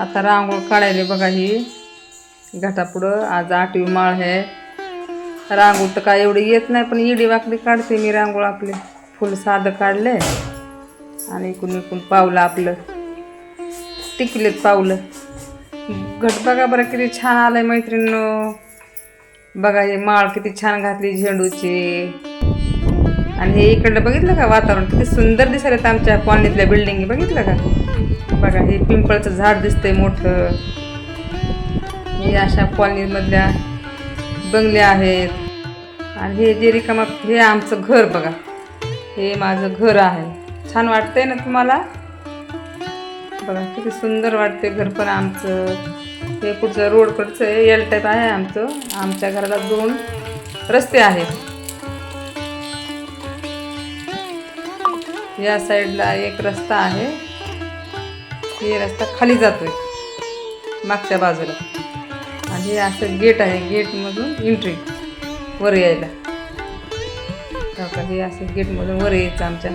आता रांगोळ काढायला बघा ही. घाटापुढं आज आठवी माळ आहे. रांगोळ तर काय एवढी येत नाही पण इडी वाकडी काढते मी रांगोळ आपले. फुल साधं काढले आणि इकून इकून पावलं आपलं. टिकलेत पावलं घट बघा बरं किती छान आलंय मैत्रिणीनं. बघा हे माळ किती छान घातली झेंडूची. आणि हे इकडलं बघितलं का वातावरण? किती सुंदर दिसायला आमच्या कॉलनीतल्या बिल्डिंग बघितलं का? बघा हे पिंपळचं झाड दिसतंय मोठं. हे अशा कॉलनीमधल्या बंगले आहेत. आणि हे जे रिकामा हे आमचं घर बघा. हे माझं घर आहे. छान वाटतंय ना तुम्हाला? बघा किती सुंदर वाटते घर पण आमचं. हे पुढचं रोडकडचं आहे एल टाईप आहे आमचं. आमच्या घराला दोन रस्ते आहेत. या साईडला एक रस्ता आहे. हे रस्ता खाली जातो आहे मागच्या बाजूला. आणि हे असं गेट आहे गेटमधून एंट्री वर यायला. हे असं गेटमधून वर यायचं आमच्या.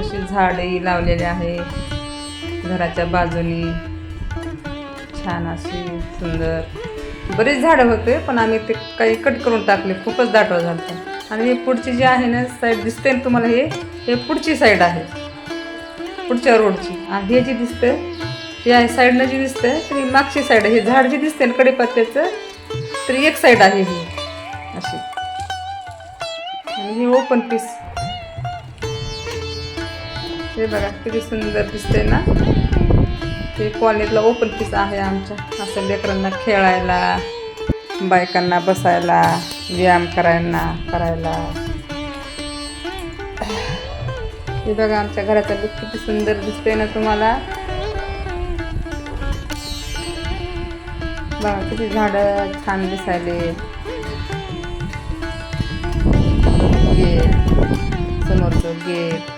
अशी झाडे लावलेले आहे. घराच्या बाजूनी. छान अशी सुंदर. बरेच झाडं होते पण आम्ही ते काही कट करून टाकले. खूपच दाटवा झालं आणि हे पुढची जी आहे ना साईड दिसते ना तुम्हाला हे? हे पुढची साईड आहे. पुढच्या रोडची आणि हे जी दिसते हे आहे साईडनं जी दिसते तरी मागची साईड आहे. हे झाड जी दिसते ना कडेपत्त्याचं तरी एक साईड आहे ही. अशी. आणि हे ओपन पीस हे बघा किती सुंदर दिसते ना. हे कॉलनीतला ओपन पीस आहे आमच्या. असं लेकरांना खेळायला बायकांना बसायला व्यायाम करायला करायला. हे बघा आमच्या घराचा लुक किती सुंदर दिसतोय ना तुम्हाला. बघा किती झाडं छान दिसायले. गेट समोरचं गेट.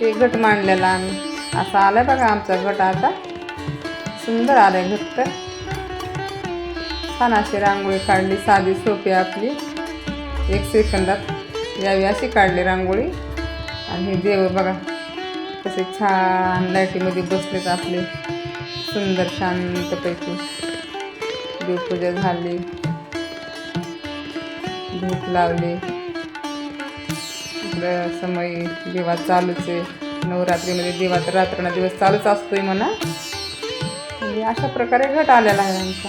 ते गट मांडलेला आम्ही. असा आलाय बघा आमचा गट आता. सुंदर आलाय घट. तर छान अशी रांगोळी काढली साधी सोपी आपली. एक सेकंदात यावी अशी काढली रांगोळी. आणि हे देव बघा कसे छान लाईटीमध्ये बसलेत आपले. सुंदर शांतपैकी. देवपूजा झाली. धूप लावली. इकडं समय देवा चालूच आहे. नवरात्रीमध्ये देवा तर रात्रीना दिवस चालूच असतोय म्हणा. म्हणजे अशा प्रकारे घट आलेला आहे आमचा.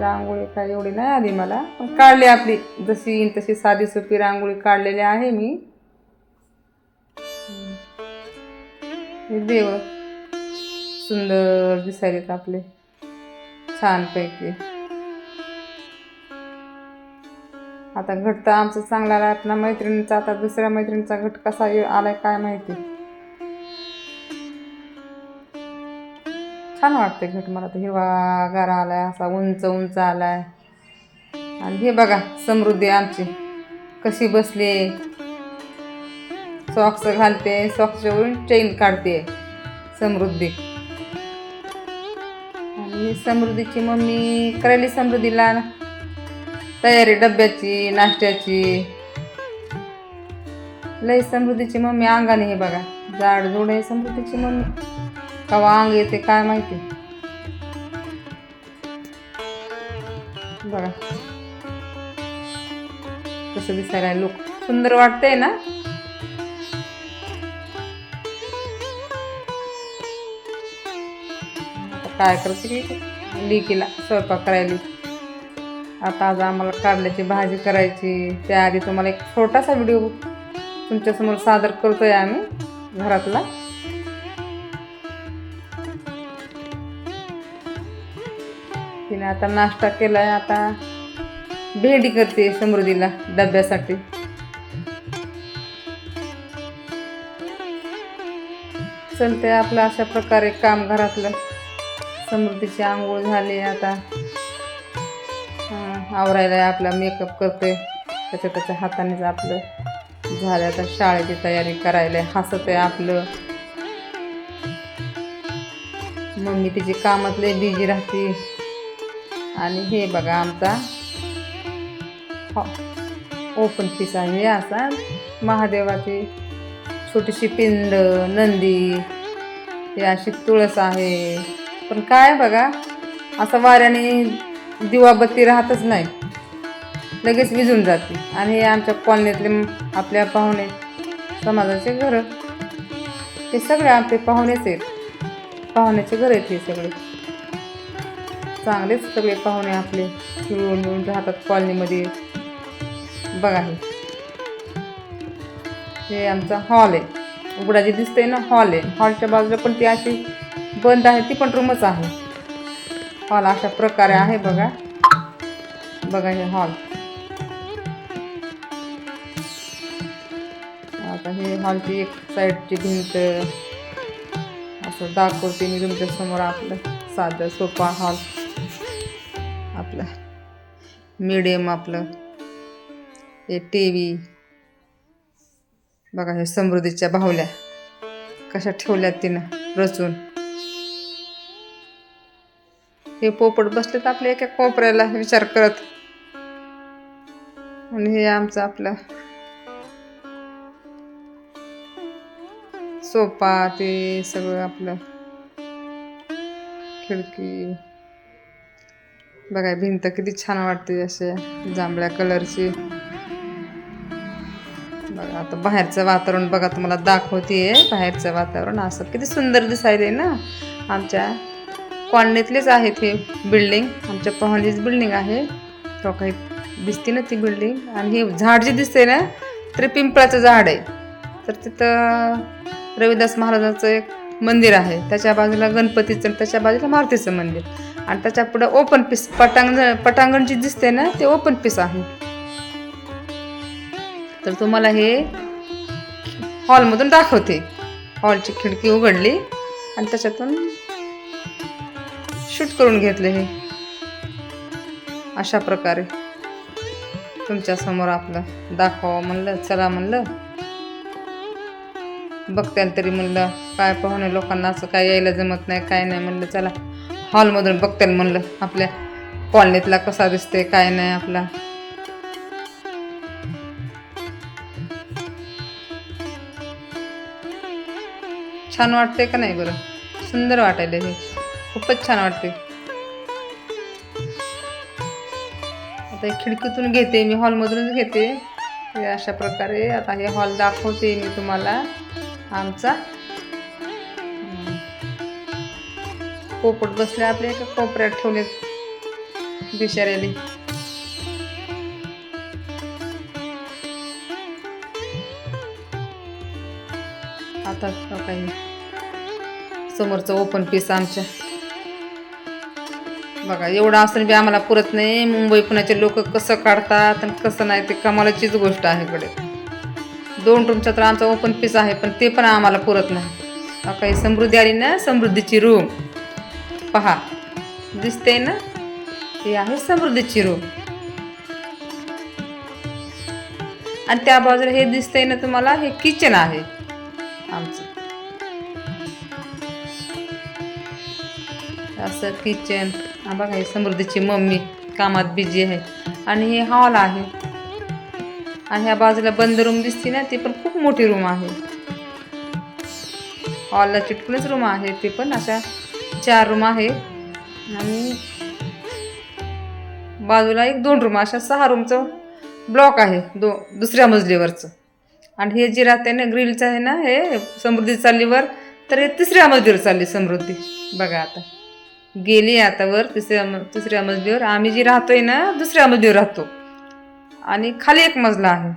रांगोळी काय एवढी नाही आली मला. पण काढली आपली. जशी येईन तशी साधी सोपी रांगोळी काढलेली आहे मी. देव. सुंदर दिसायलेत आपले? छानपैकी. आता घट तर आमचं चांगला आला आपला मैत्रिणीचा आता दुसऱ्या मैत्रिणीचा घट कसा आलाय काय माहिती? छान वाटते घट मला तर. हिरवागार आलाय असा उंच उंच आलाय. आणि हे बघा समृद्धी आमची. कशी बसली सॉक्स घालते सॉक्सच्या वरून चेन काढते समृद्धी. आणि समृद्धीची मम्मी करायली समृद्धीला तयारी डब्याची नाश्त्याची. लय समृद्धीची मम्मी अंगाने हे बघा जाड जोड आहे समृद्धीची मम्मी. कवा अंग येते काय माहिती? बघा. कसं दिसायला लोक सुंदर वाटतंय ना? काय करते की लिकीला स्वयंपाक करायला आता आज आम्हाला कारल्याची भाजी करायची. त्याआधी तुम्हाला एक छोटासा व्हिडिओ तुमच्यासमोर सादर करतोय आम्ही घरातला. तिने आता नाश्ता केलाय. आता भेंडी करते समृद्धीला डब्यासाठी. चलते आपलं अशा प्रकारे काम घरातलं. समृद्धीची आंघोळ झाली आता. आवरायला आपला मेकअप करते त्याच्या त्याच्या हातानेच आपलं झालं. आता शाळेची तयारी करायला हसत आहे आपलं. मम्मी तिची कामातले बिझी राहते. आणि हे बघा आमचा ओपन पीस आहे. असा महादेवाची छोटीशी पिंड नंदी हे अशी तुळस आहे. पण काय बघा असं वाऱ्याने दिवाबत्ती राहतच नाही. लगेच विजून जाते. आणि हे आमच्या कॉलनीतले आपल्या पाहुणे समाजाचे घरं. हे सगळे आपले पाहुणेच आहेत. पाहुण्याचे घर आहेत हे सगळे. चांगलेच सगळे पाहुणे आपले मिळून मिळून राहतात कॉलनीमध्ये. बघा हे. हे आमचा हॉल आहे. उघडा जे दिसतंय ना हॉल आहे. हॉलच्या बाजूला पण ती अशी बंद आहे ती पण रूमच आहे. हॉल अशा प्रकारे आहे बघा. बघा हे हॉल आता हे हॉलची एक साईडची भिंत. असं दाखवते मी तुमच्यासमोर आपलं साधं सोफा हॉल आपलं मिडियम आपलं. हे टी व्ही बघा हे समृद्धीच्या बाहुल्या. कशा ठेवल्यात तिनं रचून. हे पोपट बसलेत आपल्या एका कोपऱ्याला विचार करत. आणि हे आमचं आपलं सोफा ते सगळं आपलं खिडकी. बघा भिंत किती छान वाटते असे जांभळ्या कलरची. बघा आता बाहेरचं वातावरण बघा तुम्हाला दाखवते बाहेरचं वातावरण. असं किती सुंदर दिसायले ना आमच्या कॉलनीतलेच आहे ते बिल्डिंग. आमच्या पाहुणीच बिल्डिंग आहे. तो काही दिसते ना ती बिल्डिंग. आणि हे झाड जे दिसते ना तर पिंपळाचं झाड आहे. तर तिथं रविदास महाराजांचं एक मंदिर आहे. त्याच्या बाजूला गणपतीचं आणि त्याच्या बाजूला मारुतीचं मंदिर. आणि त्याच्या पुढं ओपन पीस पटांगण पटांगण जे दिसते ना ते ओपन पीस आहे. तर तुम्हाला हे हॉलमधून दाखवते. हॉलची खिडकी उघडली आणि त्याच्यातून शूट करून घेतले हे. अशा प्रकारे तुमच्यासमोर आपलं दाखवावं म्हणलं चला म्हणलं. बघताल तरी म्हणलं काय पाहुणे लोकांना असं काय यायला जमत नाही काय नाही म्हणलं चला. हॉलमधून बघताल म्हणलं आपल्या कॉलनीतला कसा दिसते काय नाही आपला. छान वाटते का नाही बरं? सुंदर वाटायला हे. खूपच छान वाटते आता खिडकीतून घेते मी हॉलमधूनच घेते. हे अशा प्रकारे आता हे हॉल दाखवते मी तुम्हाला आमचा. पोपट बसले आपले एका कोपऱ्यात ठेवले बिचाऱ्याने आता काही समोरचं ओपन पीस आमच्या बघा एवढं असून बी आम्हाला पुरत नाही. मुंबई पुण्याचे लोक कसं काढतात आणि कसं नाही ते कमालाचीच गोष्ट आहे इकडे. दोन रूमचा तर आमचा ओपन पीस आहे पण ते पण आम्हाला पुरत नाही. काही समृद्धी आली ना समृद्धीची रूम पहा दिसते ना? ही आहे समृद्धीची रूम आणि त्या बाजूला हे दिसतंय ना तुम्हाला हे किचन आहे. आमचं. असं किचन बघा हे समृद्धीची मम्मी कामात बिझी आहे. आणि हे हॉल आहे. आणि ह्या बाजूला बंद रूम दिसते ना ती पण खूप मोठी रूम आहे. हॉलला चिटकूनच रूम आहे ते पण अशा चार रूम आहे. आणि बाजूला एक दोन रूम अशा सहा रूमचं ब्लॉक आहे दो दुसऱ्या मजलीवरचं. आणि हे जे राहते ना ग्रिलचं आहे ना हे समृद्धी चाललीवर तर हे तिसऱ्या मजलीवर चालली समृद्धी. बघा आता. गेली आता वर तिसऱ्या तिसऱ्या मजलीवर. आम्ही जी राहतोय ना दुसऱ्या मजलीवर राहतो. आणि खाली एक मजला आहे.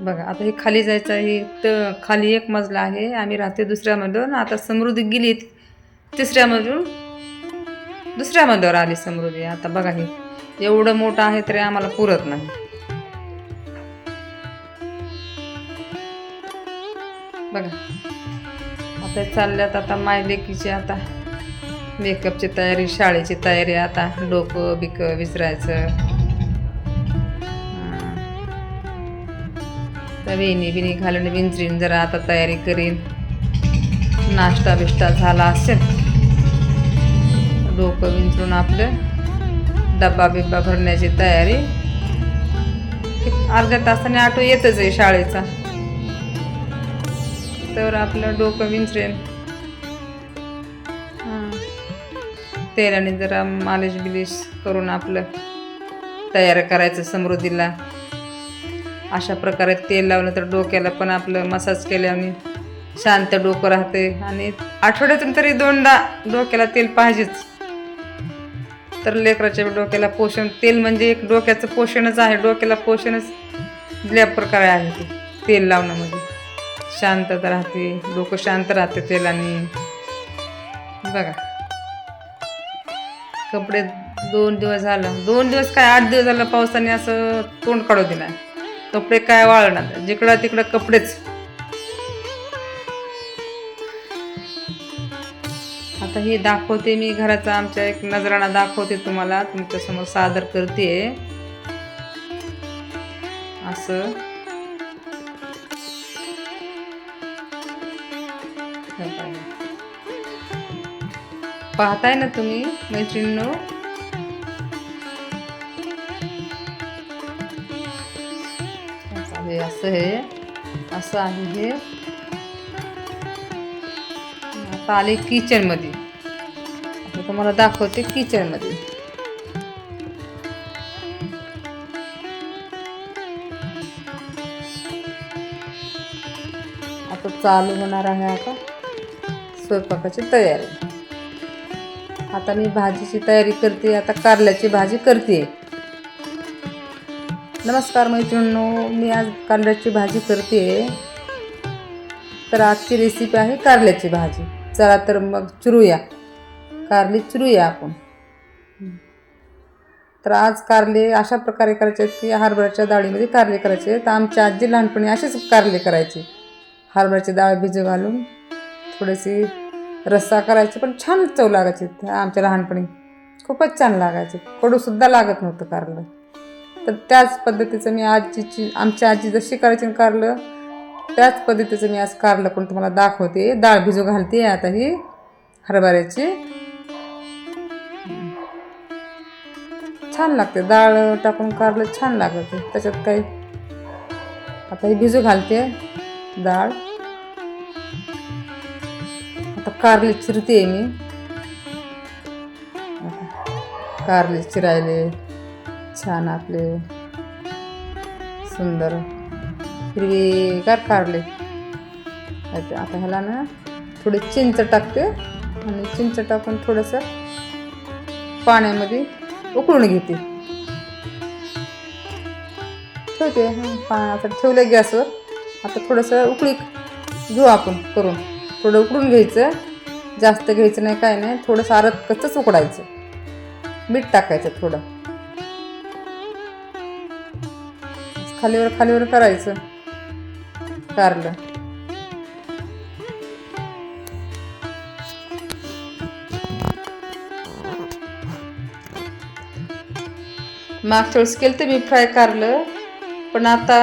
बघा आता हे खाली जायचं आहे तर खाली एक मजला आहे. आम्ही राहते दुसऱ्या मजल्यावर. आता समृद्धी गेली तिसऱ्या मजून दुसऱ्या मजल्यावर आली समृद्धी. आता बघा हे. एवढं मोठं आहे तरी आम्हाला पुरत नाही. बघा. आता चालल्यात आता माय लेकीची आता मेकअपची तयारी शाळेची तयारी आता डोकं बिकं विसरायचं. तर वेणी बिणी घालून विंचरीन जरा आता तयारी करीन. नाश्ता बिष्टा झाला असेल. डोकं विंचरून आपलं डब्बा बिब्बा भरण्याची तयारी. अर्ध्या तासाने ऑटो येतच आहे शाळेचा. तर आपलं डोकं विंचरेल. तेलाने जरा मालिश बिलिश करून आपलं तयार करायचं समृद्धीला. अशा प्रकारे तेल लावलं तर डोक्याला पण आपलं मसाज केल्याने शांत डोकं राहते आणि आठवड्यातून तरी दोनदा डोक्याला तेल पाहिजेच. तर लेकराच्या डोक्याला पोषण तेल म्हणजे एक डोक्याचं पोषणच आहे. डोक्याला पोषणच दिल्या प्रकारे आहे ते तेल लावण्यामध्ये. शांतता राहते डोकं शांत राहते तेलाने. बघा. कपडे दोन दिवस झालं. दोन दिवस काय आठ दिवस झालं पावसाने असं तोंड काढू दिला. कपडे काय वाळणार? जिकडं तिकडं कपडेच. आता हे दाखवते मी घराचा आमच्या एक नजराणा दाखवते तुम्हाला. तुमच्यासमोर सादर करते असं. पाहताय ना तुम्ही मैत्रिणींनो? असं हे असं हे असं आहे हे. आता आले किचनमध्ये आता तुम्हाला दाखवते किचनमध्ये आता चालू होणार आहे आता स्वयंपाकाची तयारी. आता मी भाजीची तयारी करते आता कारल्याची भाजी करते. नमस्कार मैत्रिणींनो मी आज कारल्याची भाजी करते. तर आजची रेसिपी आहे कारल्याची भाजी. चला तर मग चिरूया. कारले चिरूया आपण. तर आज कारले अशा प्रकारे करायचे आहेत की हरभऱ्याच्या डाळीमध्ये कारले करायचे तर आमच्या आजी लहानपणी असेच कारले करायचे. हरभऱ्याची डाळ भिजू घालून थोडेसे रस्सा करायचे पण छान चव लागायचे आमच्या लहानपणी. खूपच छान लागायचे. कडूसुद्धा लागत नव्हतं कारलं. तर त्याच पद्धतीचं मी आजीची आमची आजी जशी करायची कारलं त्याच पद्धतीचं मी आज कारलं पण तुम्हाला दाखवते. डाळ भिजू घालते आता ही हरभऱ्याची. छान लागते. डाळ टाकून कारलं छान लागते. त्याच्यात काही आता ही भिजू घालते डाळ. आता कारली चिरते मी. कारले चिरायले. छान आपले. सुंदर. हिरवीगार कारले. आता ह्याला ना थोडी चिंच टाकते आणि चिंच टाकून थोडंसं पाण्यामध्ये उकळून घेते. ठेवते. पाण्यासाठी पा आता ठेवलं गॅसवर. आता थोडंसं उकळी घेऊ आपण करून. थोडं उकडून घ्यायचं. जास्त घ्यायचं नाही काय नाही. थोडंसं आरत कच्चंच उकडायचं. मीठ टाकायचं थोडं. खालीवर खालीवर करायचं. कारलं मागच्या वेळेस केलं ते मी फ्राय कारलं. पण आता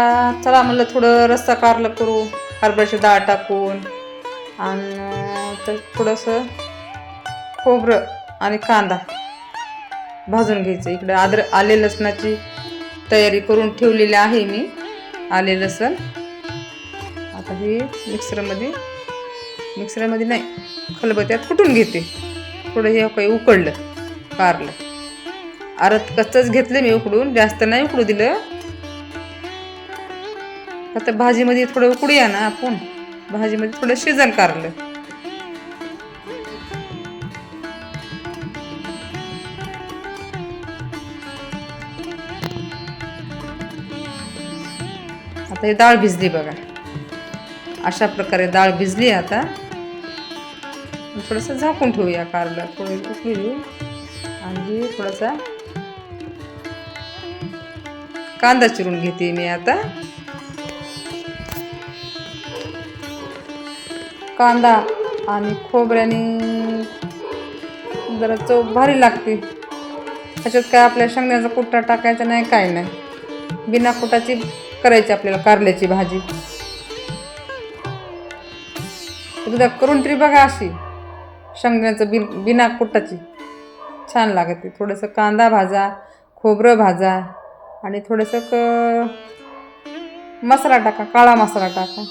चला म्हणलं थोडं रस्सा कारलं करू. हरभऱ्याची डाळ टाकून. आणि तर थोडंसं खोबरं आणि कांदा भाजून घ्यायचं. इकडं आदर आले लसणाची तयारी करून ठेवलेली आहे मी. आले लसण. आता हे मिक्सरमध्ये मिक्सरमध्ये नाही खलबत्यात कुटून घेते. थोडं हे काही उकळलं कारलं. आरत कच्चंच घेतलं मी उकडून जास्त नाही उकडू दिलं. आता भाजीमध्ये थोडं उकडूया ना आपण. भाजीमध्ये थोडं शिजन कारलं. आता ही डाळ भिजली बघा. अशा प्रकारे डाळ भिजली आता. थोडंसं झाकून ठेवूया कारलं. थोडं उकळी देऊ आणि थोडासा कांदा चिरून घेते मी आता. कांदा आणि खोबऱ्याने जरा चव भारी लागते. त्याच्यात काय आपल्या शेंगण्याचा कुट्टा टाकायचा नाही काय नाही. बिना कुटाची करायची आपल्याला कारल्याची भाजी. एकदा करून तरी बघा अशी शेंगण्याचं बिन बिना कुटाची. छान लागते. थोडंसं कांदा भाजा खोबरं भाजा आणि थोडंसं क मसाला टाका काळा मसाला टाका.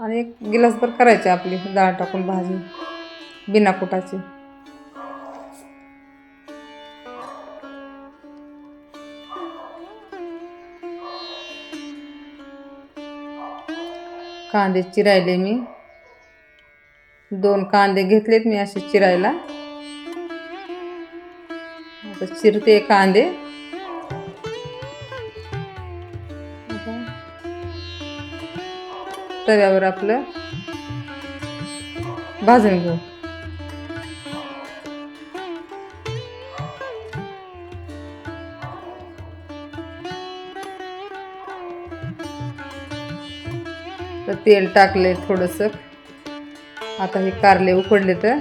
आणि एक गिलासभर करायची आपली डाळ टाकून भाजी बिना कुटाची. कांदे चिरायले मी. दोन कांदे घेतलेत मी असे चिरायला. आता चिरते कांदे. तव्यावर आपलं भाजून घेऊ. तर तेल टाकले थोडंसं. आता हे कारले उकडले तर.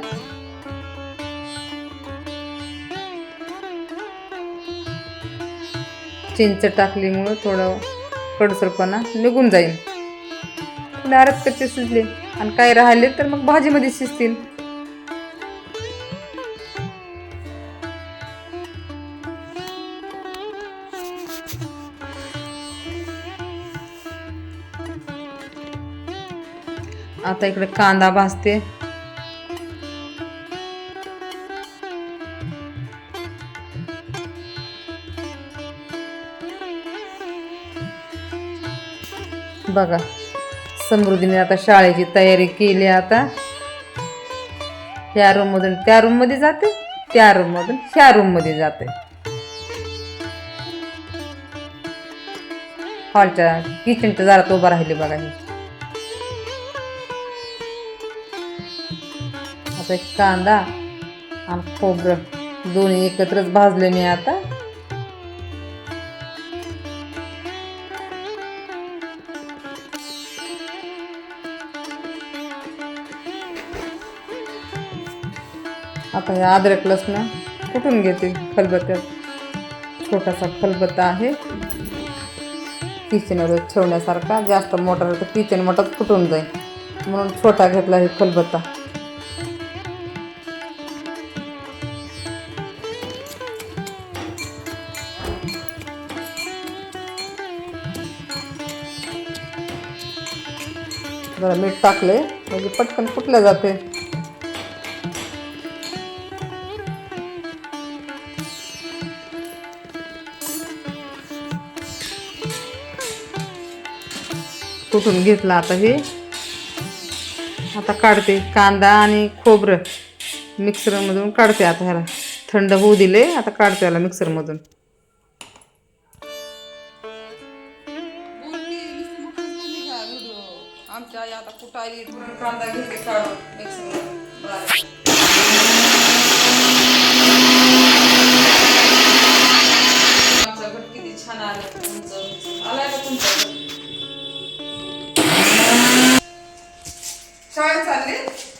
चिंच टाकलीमुळं थोडं कडसरपणा निघून जाईल. डायरेक्ट कच्चे शिजले. आणि काही राहिले तर मग भाजीमध्ये शिजतील. आता इकडे कांदा भाजते. बघा. समृद्धीने आता शाळेची तयारी केली आता. ह्या रूममधून त्या रूममध्ये जाते? त्या रूममधून ह्या रूममध्ये जाते. हॉलच्या किचनच्या दारात उभा राहिली बघा ही. आता एक कांदा आणि खोबरं दोन्ही एकत्रच भाजले मी आता. आता हे अद्रक लसण कुठून घेते खलबत्त्यात? छोटासा खलबत्ता आहे. किचनवर ठेवण्यासारखा जास्त मोठा तर किचन मोठाच फुटून जाईल. म्हणून छोटा घेतला हे खलबत्ता. जरा मीठ टाकले म्हणजे पटकन फुटलं जाते. कुठून घेतलं आता हे? आता काढते कांदा आणि खोबरं मिक्सरमधून काढते आता ह्याला. थंड होऊ दिले आता काढते याला मिक्सरमधून. आमच्या आई आता कुठाली कांदा घेते काढून. வந்து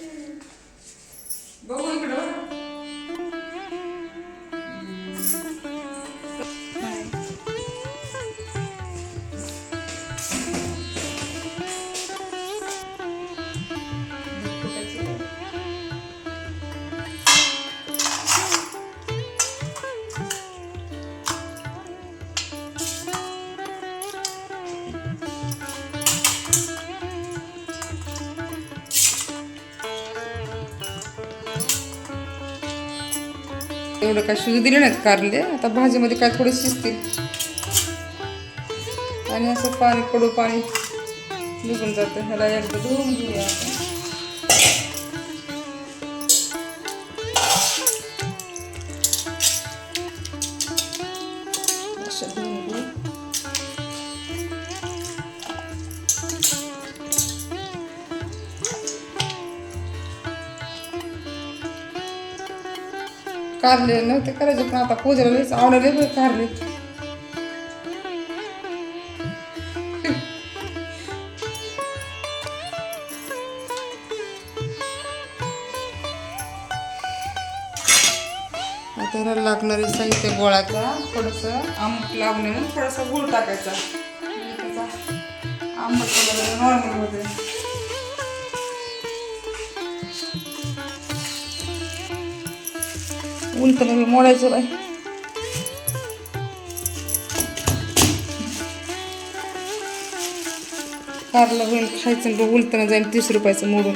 शिजू दिले नाहीत कारले? आता भाजीमध्ये काय थोडे शिजतील आणि असं पाणी कडू पाणी निघून जातं. ह्याला एकदा धुवून घेऊया कारले नव्हते करायचे पण आता पूजेला लईच आवडले कारले. त्याला लागणारे साहित्य गोळाचा थोडंसं आंबट लागणे थोडासा गुळ टाकायचा. त्याचा आंबट नॉर्मल होते उलतं मी मोडायचं बाय कारला होईल खायचं उलताना जाईल तीस रुपयाचं मोडून.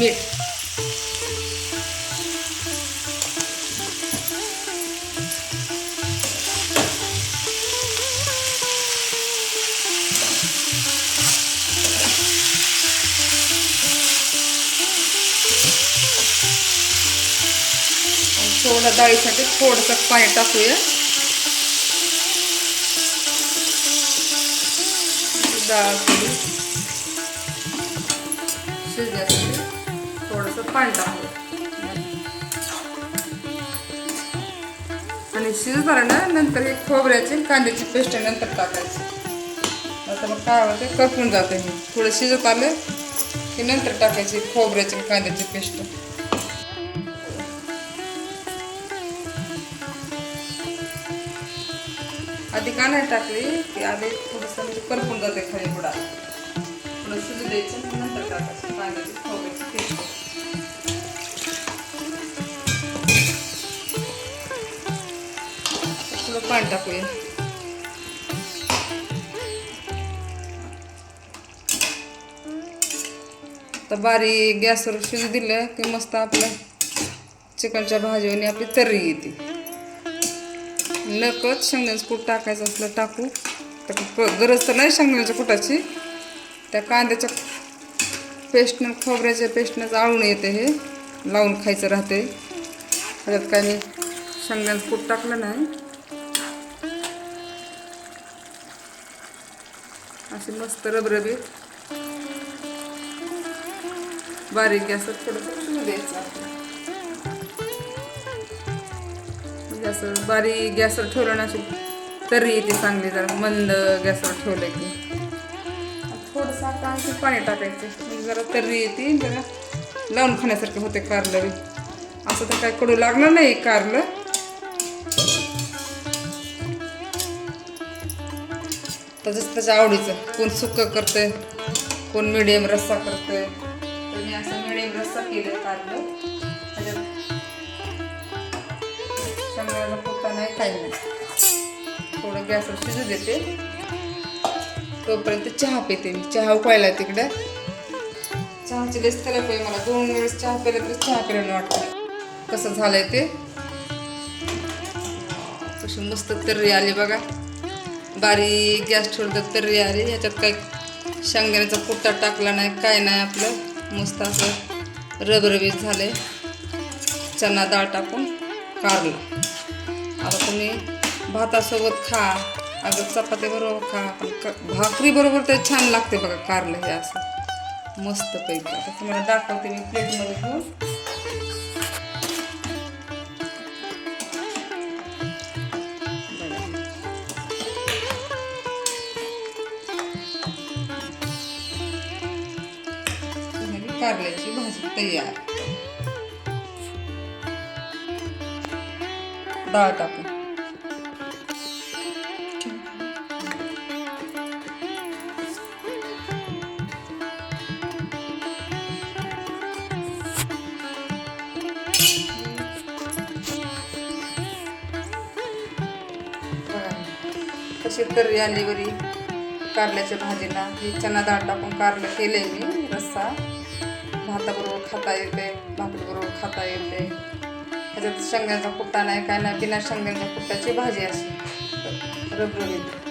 थोडं मीठ आणि थोडं डाळीसाठी थोडंसं पाणी टाकूया डाळ पाणी टाकू आणि शिजणार ना नंतर हे खोबऱ्याची कांद्याची पेस्ट नंतर टाकायची. आता मग काय होते करपून जाते हे. थोडं शिजत आलं की नंतर टाकायची खोबऱ्याची कांद्याची पेस्ट. आधी का नाही टाकली की आधी थोडंसं म्हणजे करपून जाते खाली बुडा थोडं शिजू द्यायचं नंतर टाकायचं कांद्याची खोबऱ्याची पेस्ट. थोडं पाणी टाकूया. तर बारीक गॅसवर शिजू दिलं की मस्त आपलं चिकनच्या भाजीवरनी आपली तर्री येते. नकत शेंगदाण्याचं कूट टाकायचं असलं टाकू. तर गरज तर नाही शेंगण्याच्या कुटाची. त्या कांद्याच्या पेस्टनं खोबऱ्याच्या पेस्टनं आळून येते हे. लावून खायचं राहते. त्याच्यात काही नाही. कूट टाकलं नाही. अशी मस्त रबरबीत बारीक गॅसवर थोडंसं शिजू द्यायचं म्हणजे असं बारीक गॅसवर ठेवलं ना अशी तरी येते चांगली जरा मंद गॅसवर ठेवलं की थोडंसं आता आणखी पाणी टाकायचं. जरा तर्री येते जरा लावून खाण्यासारखं होते कारलं असं तर काय कडू लागलं नाही कारलं. त्याच्याच त्याच्या आवडीचं. कोण सुक्क करतंय कोण मिडियम रस्सा करतंय. तर मी असं मिडियम रस्सा केलं काढलं. त्याच्यात शेंगदाण्याचा कुट्टा नाही काही नाही थोडं गॅसवर शिजू देते. तोपर्यंत चहा पिते मी. चहा उकळायला तिकडं. चहाची लेस त्याला पाहिजे मला. दोन वेळेस चहा प्यायला तर चहा पिल्यानं वाटतं कसं झालंय ते? कशी मस्त तर्री आली बघा. बारीक गॅस ठेवलं तर्री आली ह्याच्यात काही शेंगदाण्याचा कुट्टा टाकला नाही काय नाही आपलं. मस्त असं रबरबीत झाले चना डाळ टाकून कारलं. आता तुम्ही भातासोबत खा. अगं चपाती बरोबर खा पण भाकरी बरोबर ते छान लागते बघा कारलं हे असं. मस्त पैकी. आता तुम्हाला दाखवते मी प्लेटमध्ये घेऊन. कारल्याची भाजी तयार. डाळ टाकून कशी तर्री आली बरी? कारल्याच्या भाजीला. ही चना डाळ टाकून कारलं केलंय मी रस्सा. भाताबरोबर खाता येते भाकरीबरोबर खाता येते. ह्याच्यात शेंगांचा कुट्टा नाही काय नाही बिना शेंगांच्या कुट्टाची भाजी अशी. रबरबीत